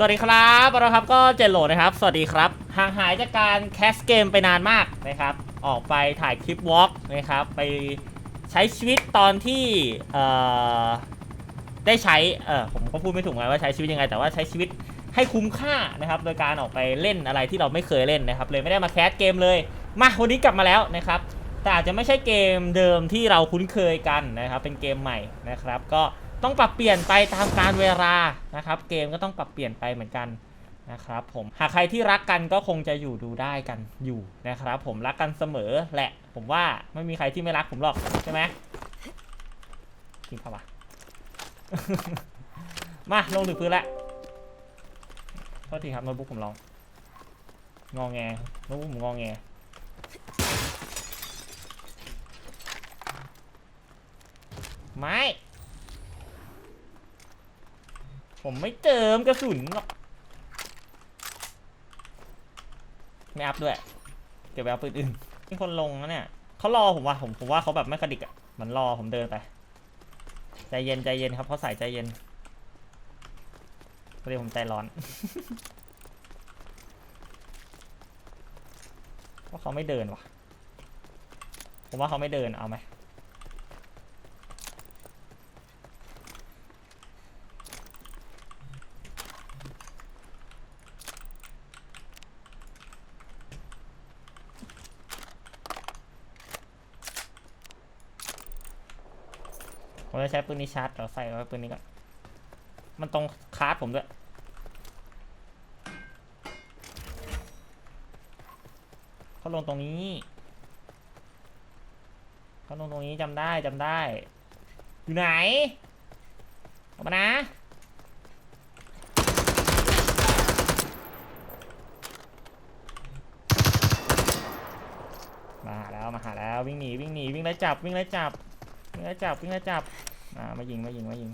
สวัสดีครับเราครับก็เจนโหลนะครับ สวัสดีครับ ห่างหายจากการแคสเกมไปนานมากนะครับ ออกไปถ่ายคลิปวอล์กนะครับ ไปใช้ชีวิตตอนที่ได้ใช้ เออผมก็พูดไม่ถูกไงว่าใช้ชีวิตยังไง แต่ว่าใช้ชีวิตให้คุ้มค่านะครับ โดยการออกไปเล่นอะไรที่เราไม่เคยเล่นนะครับ เลยไม่ได้มาแคสเกมเลย มาวันนี้กลับมาแล้วนะครับ แต่อาจจะไม่ใช่เกมเดิมที่เราคุ้นเคยกันนะครับ เป็นเกมใหม่นะครับ ก็ ต้องปรับเปลี่ยนไปตามการเวลานะครับ เกมก็ต้องปรับเปลี่ยนไปเหมือนกันนะครับผมหากใครที่รักกันก็คงจะอยู่ดูได้กันอยู่นะครับ ผมรักกันเสมอแหละ ผมว่าไม่มีใครที่ไม่รักผมหรอกใช่ไหมกินเข้ามามาลงถึงพื้นแล้วโทษทีครับโน้ตบุ๊กผมลองงอแงโน้ตบุ๊กผมงอแงไม่ ผมไม่เติมกระสุนหรอกไม่อัพด้วยเก็บไว้เอาปืนอื่นมีคนลงนะเนี่ยเขารอผมว่าผมผมว่าเขาแบบไม่กระดิกอะมือนรอผมเดินไป ใจเย็นใจเย็นครับเขาใส่ใจเย็นพอดีผมใจร้อนว่าเขาไม่เดินว่ะ ผมว่าเขาไม่เดินเอาไหม ผมจะใช้ปืนนี้ชาร์จเดี๋ยวใส่ไว้ปืนนี้ก่อน มันตรงคาร์ดผมด้วย เขาลงตรงนี้ เขาลงตรงนี้จำได้จำได้ อยู่ไหน ออกมานะมาหาแล้วมาหาแล้ววิ่งหนีวิ่งหนีวิ่งไล่จับวิ่งไล่จับวิ่งไล่จับวิ่งไล่จับ อ่ามายิงมายิงมายิง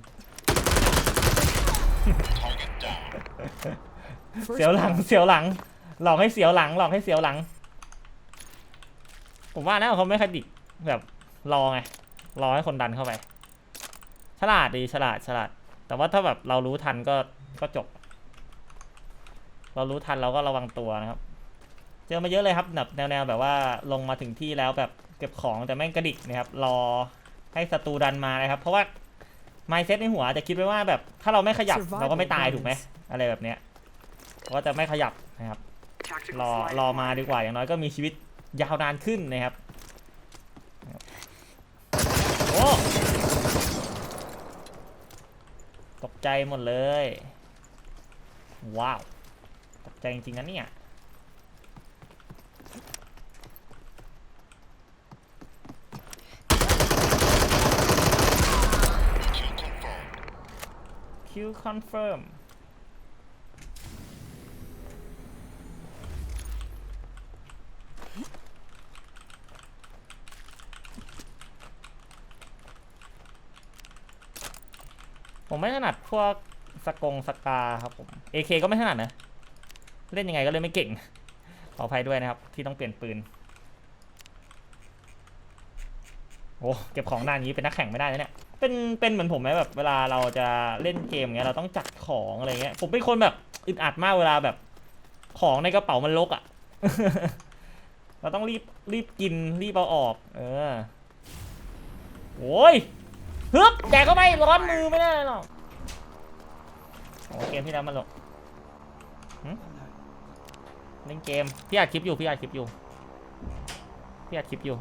เสียวหลังเสียวหลัง หลอกให้เสียวหลังหลอกให้เสียวหลัง ผมว่านะเขาไม่คดิกแบบรอไงรอให้คนดันเข้าไป ฉลาดดีฉลาดฉลาด แต่ว่าถ้าแบบเรารู้ทันก็ก็จบ เรารู้ทันเราก็ระวังตัวนะครับ เจอมาเยอะเลยครับแบบแนวๆแบบว่าลงมาถึงที่แล้วแบบเก็บของแต่แม่งกระดิกนะครับรอ ให้ศัตรูดันมานะครับ เพราะว่า mindset ในหัวอาจจะคิดไว้ว่าแบบถ้าเราไม่ขยับ Survival เราก็ไม่ตาย bonus ถูกไหมอะไรแบบเนี้ยก็จะไม่ขยับนะครับรอรอมาดีกว่าอย่างน้อยก็มีชีวิตยาวนานขึ้นนะครับโอ้ตกใจหมดเลย ว้าว ตกใจจริงๆนะเนี่ย คิวคอนเฟิร์มผมไม่ถนัดพวกสกงสกาครับผม AK ก็ไม่ถนัดนะ เล่นยังไงก็เลยไม่เก่ง ขออภัยด้วยนะครับ ที่ต้องเปลี่ยนปืน โอ้เก็บของนานอย่านี้เป็นนักแข่งไม่ได้นะเนี่ย เป็นเป็นเหมือนผมไหมแบบเวลาเราจะเล่นเกมเงี้ยเราต้องจัดของอะไรเงี้ยผมเป็นคนแบบอึดอัดมากเวลาแบบของในกระเป๋ามันรกอะ่ะ เราต้องรีบรีบกินรีบเอาออก เออโอ้ยฮึบแจกเข้าไปร้อนมือไม่ได้หรอกโอ้เกมที่แล้วมันหรอกเล่นเกมพี่อัดคลิปอยู่พี่อัดคลิปอยู่พี่อัดคลิปอยู่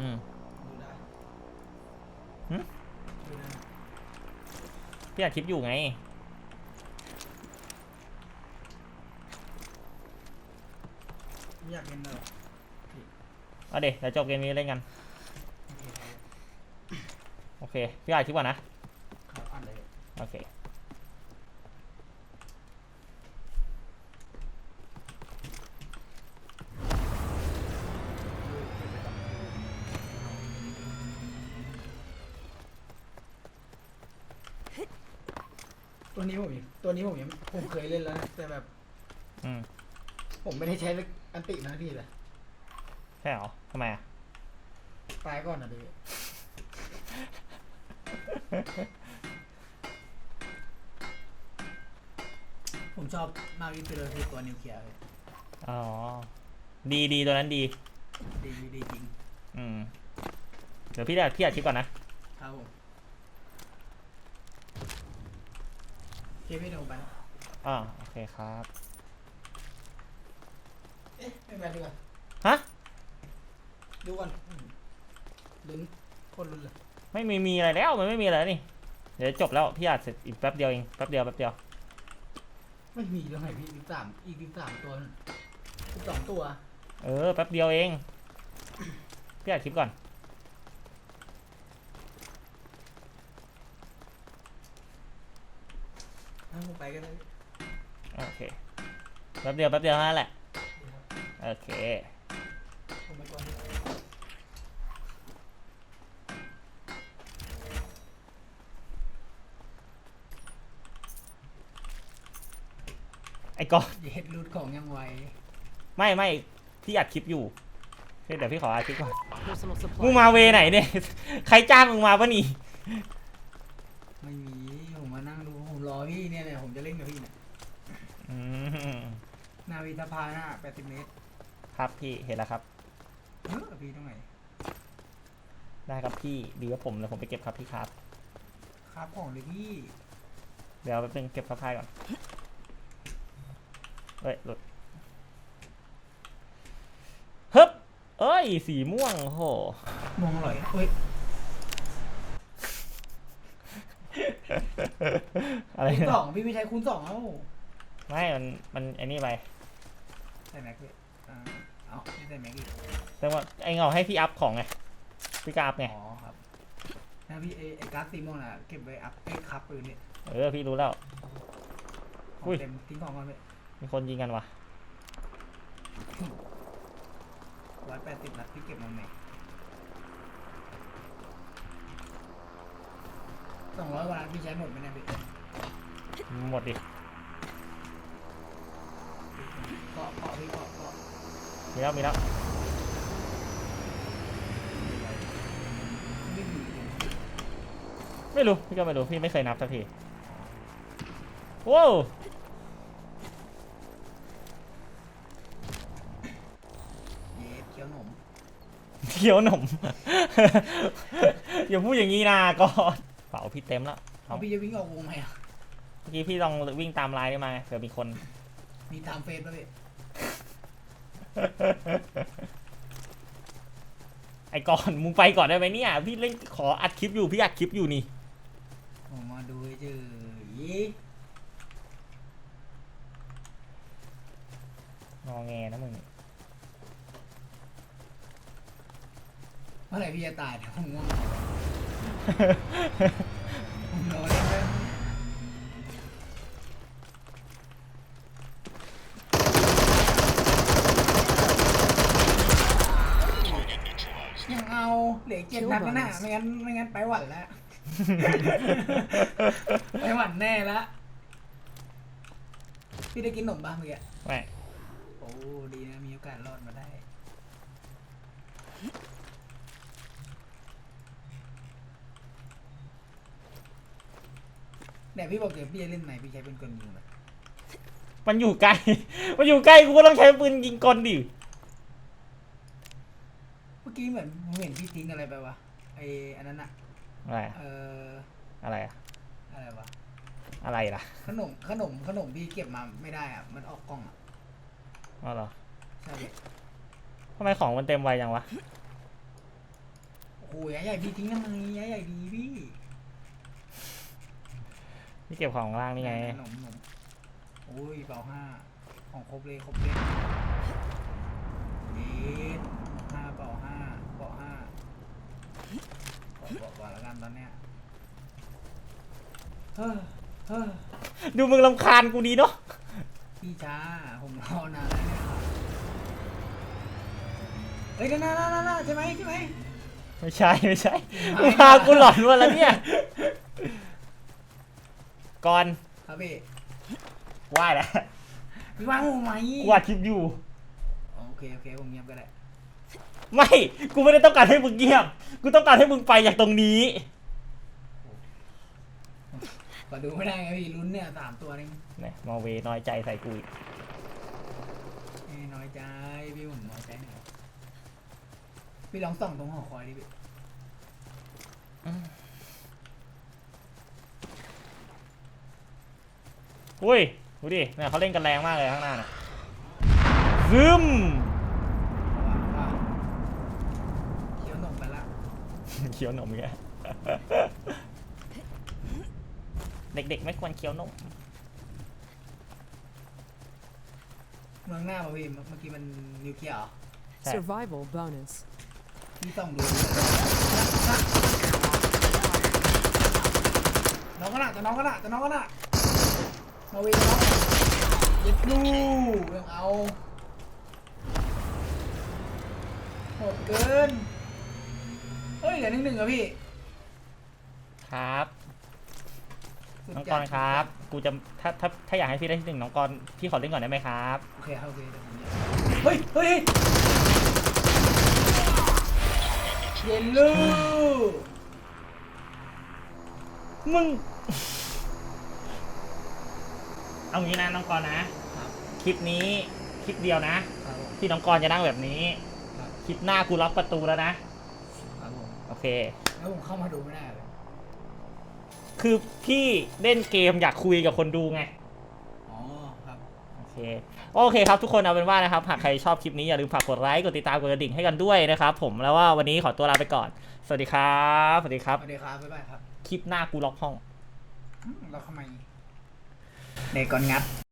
อืม พี่อัดคลิปอยู่ไงไม่อยากเล่นเลยเอาเดี๋ยวเดี๋ยวจบเกมนี้เล่นกัน โอเค พี่อัดคลิปก่อนนะเขาอัดเลยโอเค ตัวนี้ผมยังตัวนี้ผมยังผมเคยเล่นแล้วนะแต่แบบ อืมผมไม่ได้ใช้อันตินะพี่แต่ใช่เหรอทำไมอะ ตายก่อนนะพี่ผมชอบมากที่สุดเลยคือตัวนิวเคลียร์เลยอ๋อ ดีดีตัวนั้นดี ดีดีจริง อืม เดี๋ยวพี่จะพี่อัดคลิปก่อนนะ ครับผม เคไม่เดี๋ยวผมไปแล้วอ่าโอเคครับ เอ๊ะไม่ไปดีกว่าฮะ ดูก่อนอืมลุ้นโคนลุ้นเลยไม่มีมีอะไรแล้วมันไม่มีอะไรแล้วนี่ เดี๋ยวจบแล้ว พี่อัดเสร็จอีกแป๊บเดียวเองแป๊บเดียวแป๊บเดียว ไม่มีแล้วไงพี่สิบสามอีกสิบสามตัวสิบสองตัว เออแป๊บเดียวเอง พี่อัดคลิปก่อน อาผมไปกันเลยโอเค แป๊บเดียวแป๊บเดียวเท่านั้นแหละดีครับโอเค ผมไปก่อนไอ้ก้อนเย็ดรูดของยังไวไม่ไม่พี่อัดคลิปอยู่เดี๋ยวพี่ขออัดคลิปก่อน Personal มึง supply. มาเวไหนเนี่ย ใครจ้างมึงมาปะนี่ ไม่มี รอพี่เนี่ยเนี่ยผมจะเล่นกับพี่เนี่ยอืมนาวิทพาหน้าแปดสิบเมตรครับพี่เห็นแล้วครับ เฮ้ยพี่ตรงไหนได้ครับพี่ดีว่าผมแล้วผมไปเก็บครับพี่ครับ ครับของเลยพี่เดี๋ยวแป๊บนึงเก็บผ้าพายก่อนเอ้ยหลุดฮึบเอ้ย สีม่วงโห มองอร่อยเฮ้ย อะไรคูณนะสองพี่ไม่ใช้คูณสองเอ้าไม่มันมันไอ้นี่ไปใส่แม็กเลยอ่าเอาไม่ใส่แม็กอีกแต่ว่าไอ้เงาให้พี่อัพของไงพี่ก็อัพไงอ๋อครับนะพี่ไอ้ไอ้การ์ดซีโมงน่ะเก็บไว้อัพไอ้คับปืนเนี่ยเออพี่รู้แล้ว ขออุ้งยเต็มทิ้งของก่อนไปมีคนยิงกันวะร้อยแปดสิบนัดพี่เก็บมาไหนสองร้อยกว่านัดพี่ใช้หมดไหมเนี่ยพี่ หมดดิเกาะเกาะพี่เกาะเกาะมีแล้วมีแล้วไม่มีไม่รู้พี่ก็ไม่รู้พี่ไม่เคยนับสักทีว้าวเย็ดเคี้ยวหนมเขียวหนม อย่าพูดอย่างนี้นะก่อนเป๋าพี่เต็มแล้ว เอาพี่จะวิ่งออกวงไหมอะเมื่อกี้พี่ลองวิ่งตามไลน์ได้มาไงเผื่อมีคน มีตามเฟซป่ะพี่ไอ้ก่อนมึงไปก่อนได้ไหมเนี่ย พี่เล่นขออัดคลิปอยู่พี่อัดคลิปอยู่นี่ผมมาดูเฉยงอแงนะมึงเมื่อไหร่พี่จะตายเนี่ยผมง่วงผมนอน เอาเหลือเจ็ดนัดแล้วนะไม่งั้นไม่งั้นไปหวันแล้ว ไปหวันแน่ละพี่ได้กินขนมบ้างเมื่อกี้ไม่โอ้ดีนะมีโอกาสรอดมาได้เนี่ยพี่บอกเดี๋ยวพี่จะเล่นใหม่พี่ใช้เป็นกลยิงแบบมันอยู่ไกลมันอยู่ใกล้กูก็ต้องใช้ปืนยิงกลดิเมื่อ กี้เหมือนผมเห็นพี่ทิ้งอะไรไปวะไออันนั้นอะอะไรอะเอออะไรอะอะไรวะอะไรล่ะขนมขนมขนมพี่เก็บมาไม่ได้อะมันออกกล้องอะอ๋อเหรอใช่พี่ทำไมของมันเต็มไวจังวะโอ้โหยายใหญ่พี่ทิ้งทำไมยายใหญ่ดีพี่พี่เก็บของข้างล่างนี่ไงขนมขนมโอ้ยเบาห้าของครบเลยครบเลยเย็ดห้าเบาห้าเบาห้า บอกบอกก่อนแล้วกันตอนเนี้ยเฮ้อเฮ้อดูมึงลำคาญกูดีเนาะพี่ช้าผมรอนานแล้วเนี่ยเฮ้ยนั่นนั่นนั่นนั่นใช่ไหมใช่ไหมไม่ใช่ไม่ใช่ไม่มึงพากูหลอนมาแล้วเนี่ยก่อนครับพี่ไหว้แล้วพี่ว่างผมไหมกูอัดคลิปอยู่ โอเคโอเคผมเงียบก็ได้ ไม่ กูไม่ได้ต้องการให้มึงเงียบ กูต้องการให้มึงไปจากตรงนี้ ก็ดูไม่ได้ไงพี่ลุ้นเนี่ยสามตัวนี่เนี่ยมาเวน้อยใจใส่กูอีกเอ้ยน้อยใจพี่ผมน้อยใจหน่อยพี่ลองส่องตรงหอคอยดิพี่อุ้ย ดูดิเนี่ยเขาเล่นกันแรงมากเลยข้างหน้าน่ะซึม ว่าว่าเคี้ยวหนมไปละ เคี้ยวนมอีกแล้วเด็กๆไม่ควรเคี้ยวนมเมืองหน้าป่ะพี่เมื่อเมื่อกี้มันนิวเคลียร์เหรอใช่ Survival bonus. พี่ส่องดูน้องก็น่ะจะน้องก็น่ะจะน้องก็น่ะมาวีน้องยึดลูกยังเอาโหดเกินเฮ้ยเหลือหนึ่งหนึ่งอะพี่ครับ สุดน้องกจัรดณ์ครับ กูจะถ้าถ้าถ้าอยากให้พี่ได้ที่หนึ่งน้องกรณ์พี่ขอเล่นก่อนได้ไหมครับ โอเคครับโอเคเดี๋ยวผมจะเฮ้ยเฮ้ยเย็นลูกมึง เอางี้นะน้องกรณ์นะ ครับคลิปนี้ คลิปเดียวนะ ครับผมที่น้องกรณ์จะนั่งแบบนี้ ครับคลิปหน้ากูล็อกประตูแล้วนะครับผม โอเค แล้วผมเข้ามาดูไม่ได้เลยคือพี่เล่นเกมอยากคุยกับคนดูไง อ๋อครับโอเค โอเคครับทุกคนเอาเป็นว่านะครับ หากใครชอบคลิปนี้อย่าลืมฝากกดไลค์ กดติดตาม กดกระดิ่งให้กันด้วยนะครับผม แล้วว่าวันนี้ขอตัวลาไปก่อน สวัสดีครับ สวัสดีครับ สวัสดีครับบ๊ายบายครับคลิปหน้ากูล็อกห้อง อืมเราเข้ามาในก่อนงัด